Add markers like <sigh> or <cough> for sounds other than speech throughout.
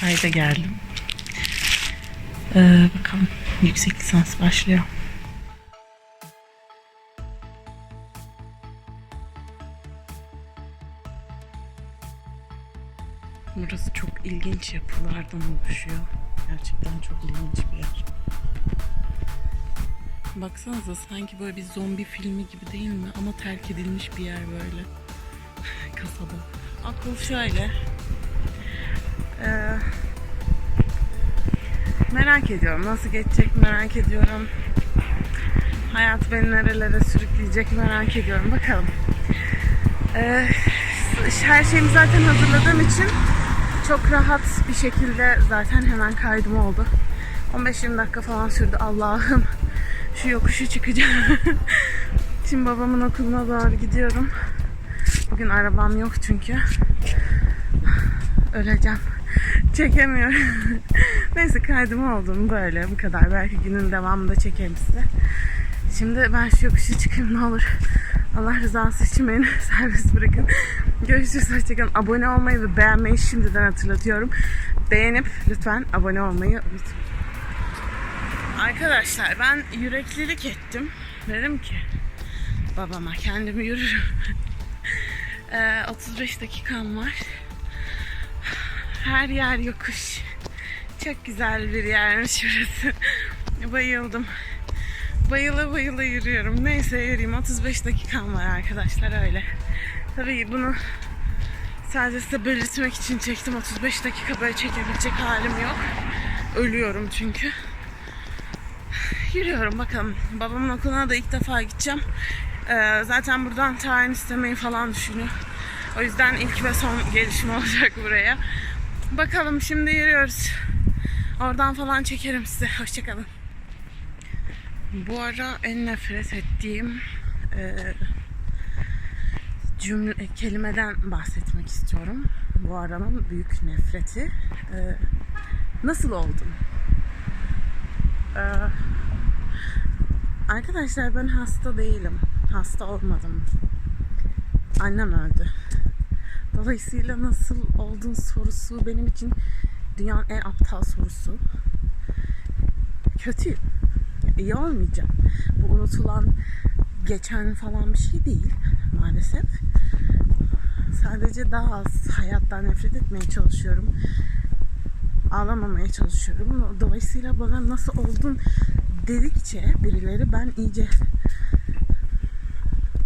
Kayda geldim. Ee, bakalım yüksek lisans başlıyor. Burası çok ilginç yapılardan oluşuyor. Gerçekten çok ilginç bir yer. Baksanıza sanki böyle bir zombi filmi gibi değil mi? Ama terk edilmiş bir yer böyle. <laughs> Kasaba. Akıl şöyle. Ee, merak ediyorum. Nasıl geçecek merak ediyorum. Hayat beni nerelere sürükleyecek merak ediyorum. Bakalım. Ee, her şeyimi zaten hazırladığım için çok rahat bir şekilde zaten hemen kaydım oldu. 15-20 dakika falan sürdü. Allah'ım şu yokuşu çıkacağım. <laughs> Şimdi babamın okuluna doğru gidiyorum. Bugün arabam yok çünkü. Öleceğim. Çekemiyorum. <laughs> Neyse kaydım oldum böyle bu kadar. Belki günün devamında çekerim size. Şimdi ben şu yokuşu çıkayım ne olur. Allah rızası için beni <laughs> serbest bırakın. Görüşürüz hoşçakalın. Abone olmayı ve beğenmeyi şimdiden hatırlatıyorum. Beğenip lütfen abone olmayı unutmayın. Arkadaşlar ben yüreklilik ettim. Dedim ki babama kendimi yürürüm. <laughs> Ee, 35 dakikam var. Her yer yokuş. Çok güzel bir yermiş burası. <laughs> Bayıldım. Bayıla bayıla yürüyorum. Neyse yürüyeyim. 35 dakikam var arkadaşlar öyle. Tabii bunu sadece size belirtmek için çektim. 35 dakika böyle çekebilecek halim yok. Ölüyorum çünkü. Yürüyorum bakalım. Babamın okuluna da ilk defa gideceğim. Ee, zaten buradan tayin istemeyi falan düşünüyor. O yüzden ilk ve son gelişim <laughs> olacak buraya. Bakalım şimdi yürüyoruz. Oradan falan çekerim size. <laughs> Hoşçakalın. Bu ara en nefret ettiğim e, cümle kelimeden bahsetmek istiyorum. Bu aranın büyük nefreti. E, nasıl oldum? E, arkadaşlar ben hasta değilim. Hasta olmadım. Annem öldü. Dolayısıyla nasıl oldun sorusu benim için dünyanın en aptal sorusu. Kötüyüm. İyi olmayacağım. Bu unutulan, geçen falan bir şey değil maalesef. Sadece daha az hayattan nefret etmeye çalışıyorum. Ağlamamaya çalışıyorum. Dolayısıyla bana nasıl oldun dedikçe birileri ben iyice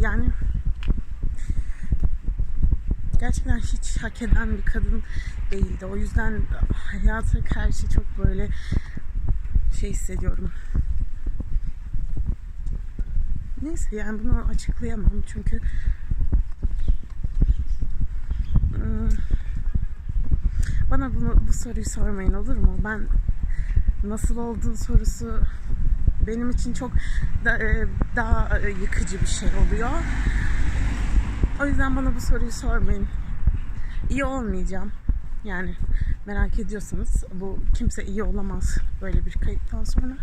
yani gerçekten hiç hak eden bir kadın değildi. O yüzden hayata karşı çok böyle şey hissediyorum. Neyse yani bunu açıklayamam çünkü ıı, bana bunu bu soruyu sormayın olur mu? Ben nasıl olduğun sorusu benim için çok da, e, daha e, yıkıcı bir şey oluyor. O yüzden bana bu soruyu sormayın. İyi olmayacağım. Yani merak ediyorsanız bu kimse iyi olamaz böyle bir kayıptan sonra.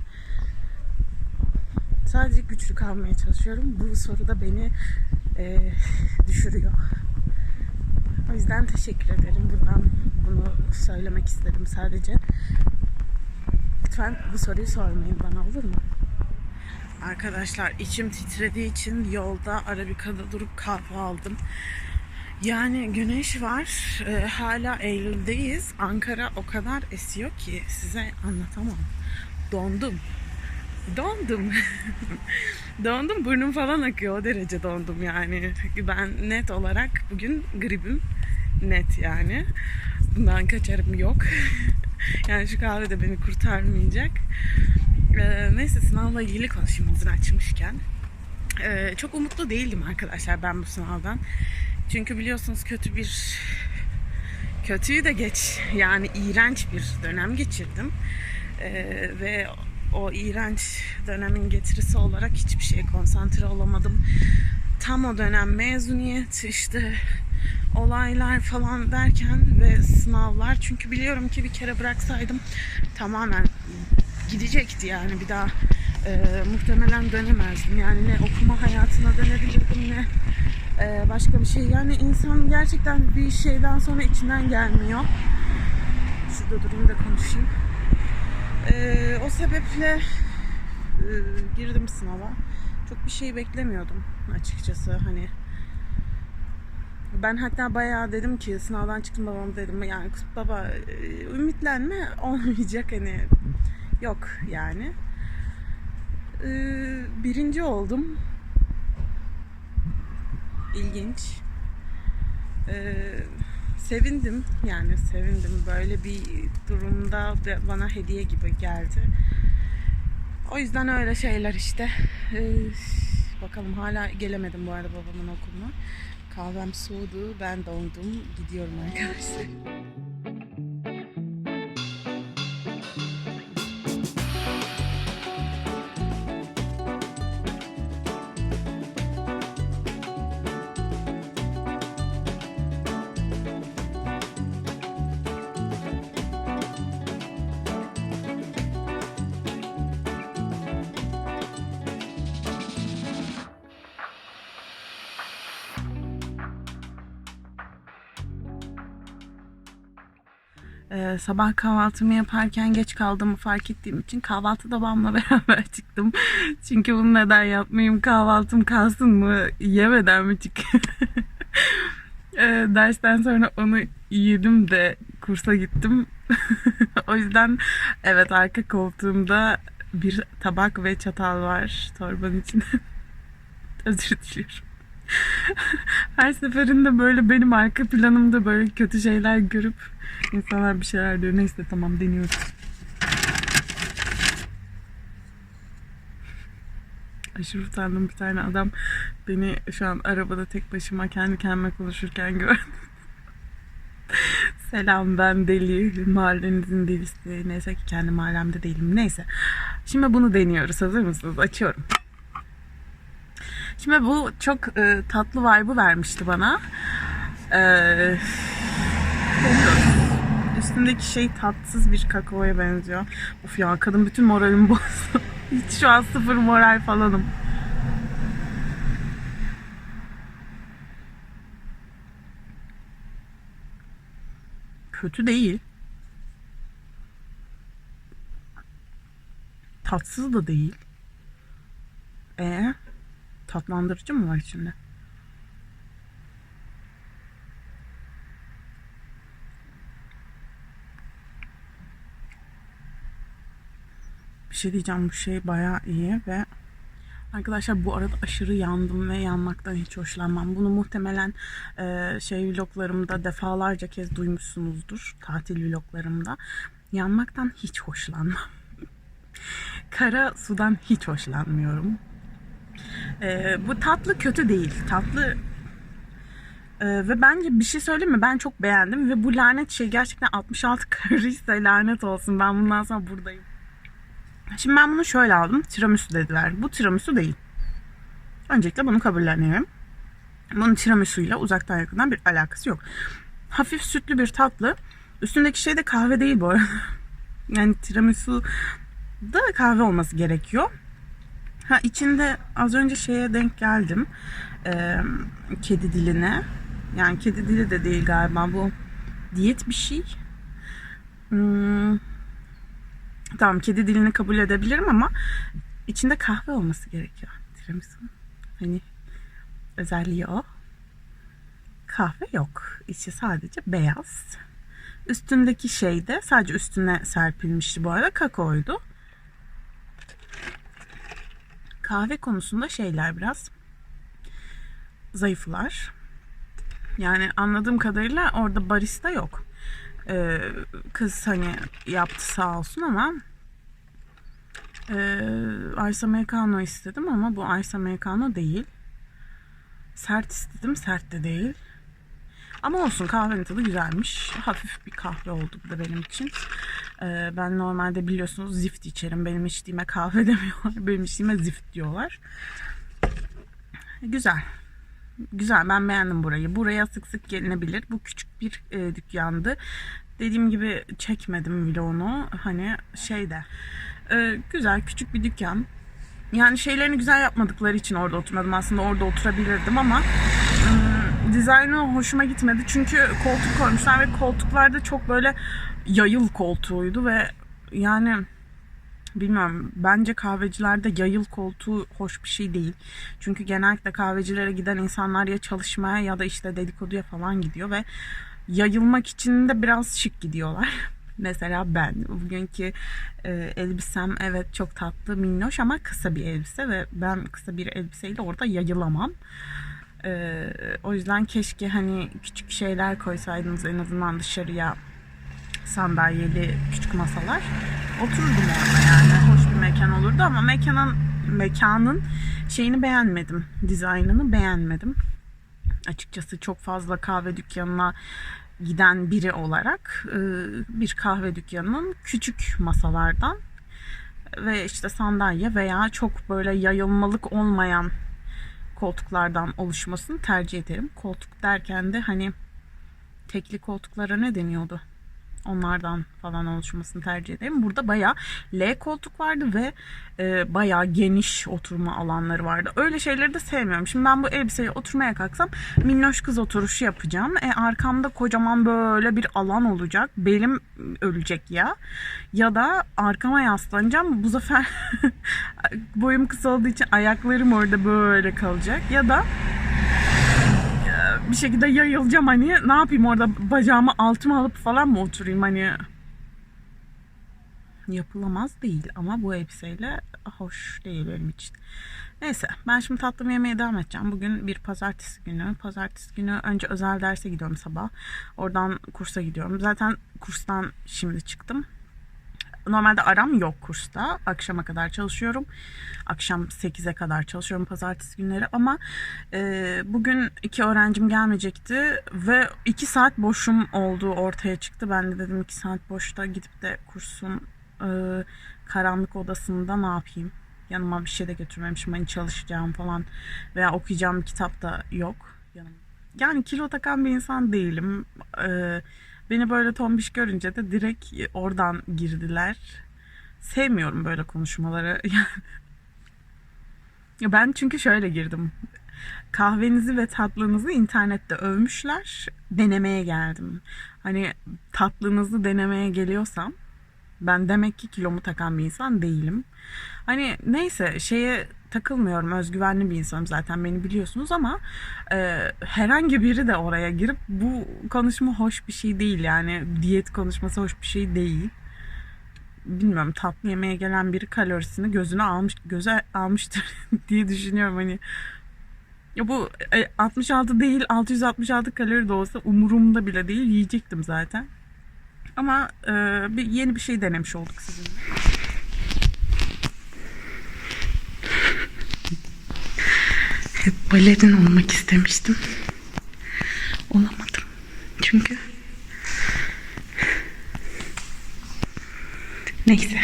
Sadece güçlü kalmaya çalışıyorum. Bu soru da beni e, <laughs> düşürüyor. O yüzden teşekkür ederim. Buradan bunu söylemek istedim sadece. Lütfen bu soruyu sormayın bana olur mu? Arkadaşlar içim titrediği için yolda Arabika'da durup kahve aldım. Yani güneş var. e, hala Eylül'deyiz. Ankara o kadar esiyor ki size anlatamam. Dondum. Dondum. <laughs> dondum. Burnum falan akıyor. O derece dondum yani. Ben net olarak bugün gribim. Net yani. Bundan kaçarım yok. <laughs> yani şu kahve de beni kurtarmayacak. Ee, neyse sınavla ilgili konuşayım hazır açmışken. Ee, çok umutlu değildim arkadaşlar ben bu sınavdan. Çünkü biliyorsunuz kötü bir kötüyü de geç yani iğrenç bir dönem geçirdim. Ee, ve o iğrenç dönemin getirisi olarak hiçbir şeye konsantre olamadım. Tam o dönem mezuniyet işte olaylar falan derken ve sınavlar çünkü biliyorum ki bir kere bıraksaydım tamamen gidecekti yani bir daha e, muhtemelen dönemezdim yani ne okuma hayatına dönebilirdim ne e, başka bir şey yani insan gerçekten bir şeyden sonra içinden gelmiyor Şurada durayım da konuşayım. Ee, o sebeple e, girdim sınava. Çok bir şey beklemiyordum açıkçası hani. Ben hatta bayağı dedim ki sınavdan çıktım babam dedim yani baba e, ümitlenme <laughs> olmayacak hani yok yani. Ee, birinci oldum. İlginç. Ee, sevindim yani sevindim böyle bir durumda bana hediye gibi geldi. O yüzden öyle şeyler işte. Ee, bakalım hala gelemedim bu arada babamın okuluna. Kahvem soğudu, ben dondum. Gidiyorum arkadaşlar. Ee, sabah kahvaltımı yaparken geç kaldığımı fark ettiğim için kahvaltıda babamla <laughs> beraber çıktım. Çünkü bunu neden yapmayayım kahvaltım kalsın mı yemeden mi çıkayım? <laughs> Ee, dersten sonra onu yedim de kursa gittim. <laughs> o yüzden evet arka koltuğumda bir tabak ve çatal var torbanın içinde. Özür diliyorum. <laughs> Her seferinde böyle benim arka planımda böyle kötü şeyler görüp insanlar bir şeyler diyor. Neyse tamam deniyoruz. Aşırı utandım bir tane adam beni şu an arabada tek başıma kendi kendime konuşurken gördü. <laughs> Selam ben deli, mahallenizin delisi. Neyse ki kendi mahallemde değilim. Neyse. Şimdi bunu deniyoruz. Hazır mısınız? Açıyorum. Şimdi bu çok e, tatlı vibe'ı vermişti bana. E, deniyoruz. Üstündeki şey tatsız bir kakaoya benziyor. Of ya kadın bütün moralimi <laughs> bozdu. Hiç şu an sıfır moral falanım. Kötü değil. Tatsız da değil. E tatlandırıcı mı var içinde? Bir şey diyeceğim bu şey bayağı iyi ve Arkadaşlar bu arada aşırı yandım ve yanmaktan hiç hoşlanmam. Bunu muhtemelen e, şey vloglarımda defalarca kez duymuşsunuzdur. Tatil vloglarımda. Yanmaktan hiç hoşlanmam. <laughs> Kara sudan hiç hoşlanmıyorum. E, bu tatlı kötü değil. Tatlı e, ve bence bir şey söyleyeyim mi? Ben çok beğendim ve bu lanet şey gerçekten 66 <laughs> karıysa lanet olsun. Ben bundan sonra buradayım. Şimdi ben bunu şöyle aldım. Tiramisu dediler. Bu tiramisu değil. Öncelikle bunu kabullenelim. Bunun tiramisu'yla uzaktan yakından bir alakası yok. Hafif sütlü bir tatlı. Üstündeki şey de kahve değil bu arada. <laughs> Yani tiramisu da kahve olması gerekiyor. Ha içinde az önce şeye denk geldim. Ee, kedi diline. Yani kedi dili de değil galiba bu. Diyet bir şey. Hmm, Tamam kedi dilini kabul edebilirim ama içinde kahve olması gerekiyor. Tiramisu'nun hani özelliği o. Kahve yok. İçi sadece beyaz. Üstündeki şey de sadece üstüne serpilmişti bu arada kakaoydu. Kahve konusunda şeyler biraz zayıflar. Yani anladığım kadarıyla orada barista yok. Ee, kız hani yaptı sağ olsun ama e, Ice Americano istedim ama bu Ice Americano değil. Sert istedim. Sert de değil. Ama olsun kahvenin tadı güzelmiş. Hafif bir kahve oldu bu da benim için. Ee, ben normalde biliyorsunuz zift içerim. Benim içtiğime kahve <laughs> demiyorlar. Benim içtiğime zift diyorlar. Güzel. Güzel ben beğendim burayı. Buraya sık sık gelinebilir. Bu küçük bir e, dükkandı. Dediğim gibi çekmedim vlogunu. Hani şeyde. E, güzel küçük bir dükkan. Yani şeylerini güzel yapmadıkları için orada oturmadım. Aslında orada oturabilirdim ama ım, dizaynı hoşuma gitmedi. Çünkü koltuk koymuşlar ve koltuklarda çok böyle yayıl koltuğuydu ve yani bilmiyorum bence kahvecilerde yayıl koltuğu hoş bir şey değil. Çünkü genellikle kahvecilere giden insanlar ya çalışmaya ya da işte dedikoduya falan gidiyor ve yayılmak için de biraz şık gidiyorlar. <laughs> Mesela ben bugünkü e, elbisem evet çok tatlı minnoş ama kısa bir elbise ve ben kısa bir elbiseyle orada yayılamam. E, o yüzden keşke hani küçük şeyler koysaydınız en azından dışarıya sandalyeli küçük masalar. Otururdum orada yani. Hoş bir mekan olurdu ama mekanın mekanın şeyini beğenmedim. Dizaynını beğenmedim. Açıkçası çok fazla kahve dükkanına giden biri olarak e, bir kahve dükkanının küçük masalardan ve işte sandalye veya çok böyle yayılmalık olmayan koltuklardan oluşmasını tercih ederim. Koltuk derken de hani tekli koltuklara ne deniyordu? Onlardan falan oluşmasını tercih ederim. Burada bayağı L koltuk vardı ve e, bayağı geniş oturma alanları vardı. Öyle şeyleri de sevmiyorum. Şimdi ben bu elbiseye oturmaya kalksam minnoş kız oturuşu yapacağım. E, arkamda kocaman böyle bir alan olacak. Belim ölecek ya. Ya da arkama yaslanacağım. Bu sefer <laughs> boyum kısa olduğu için ayaklarım orada böyle kalacak. Ya da bir şekilde yayılacağım hani ne yapayım orada bacağımı altıma alıp falan mı oturayım hani yapılamaz değil ama bu elbiseyle hoş değil benim için. Neyse ben şimdi tatlımı yemeye devam edeceğim. Bugün bir pazartesi günü. Pazartesi günü önce özel derse gidiyorum sabah. Oradan kursa gidiyorum. Zaten kurstan şimdi çıktım. Normalde aram yok kursta. Akşama kadar çalışıyorum. Akşam 8'e kadar çalışıyorum pazartesi günleri ama e, bugün iki öğrencim gelmeyecekti ve 2 saat boşum olduğu ortaya çıktı. Ben de dedim 2 saat boşta gidip de kursun e, karanlık odasında ne yapayım? Yanıma bir şey de götürmemişim. Hani çalışacağım falan veya okuyacağım kitap da yok. Yanımda. Yani kilo takan bir insan değilim. Ee, beni böyle tombiş görünce de direkt oradan girdiler. Sevmiyorum böyle konuşmaları. <laughs> Ben çünkü şöyle girdim. Kahvenizi ve tatlınızı internette övmüşler. Denemeye geldim. Hani tatlınızı denemeye geliyorsam ben demek ki kilomu takan bir insan değilim. Hani neyse şeye takılmıyorum. Özgüvenli bir insanım zaten beni biliyorsunuz ama e, herhangi biri de oraya girip bu konuşma hoş bir şey değil yani diyet konuşması hoş bir şey değil. Bilmiyorum tatlı yemeğe gelen biri kalorisini gözüne almış göze almıştır <laughs> diye düşünüyorum hani. Ya bu e, 66 değil 666 kalori de olsa umurumda bile değil yiyecektim zaten. Ama e, bir yeni bir şey denemiş olduk sizinle. Hep balerin olmak istemiştim. Olamadım. Çünkü neyse.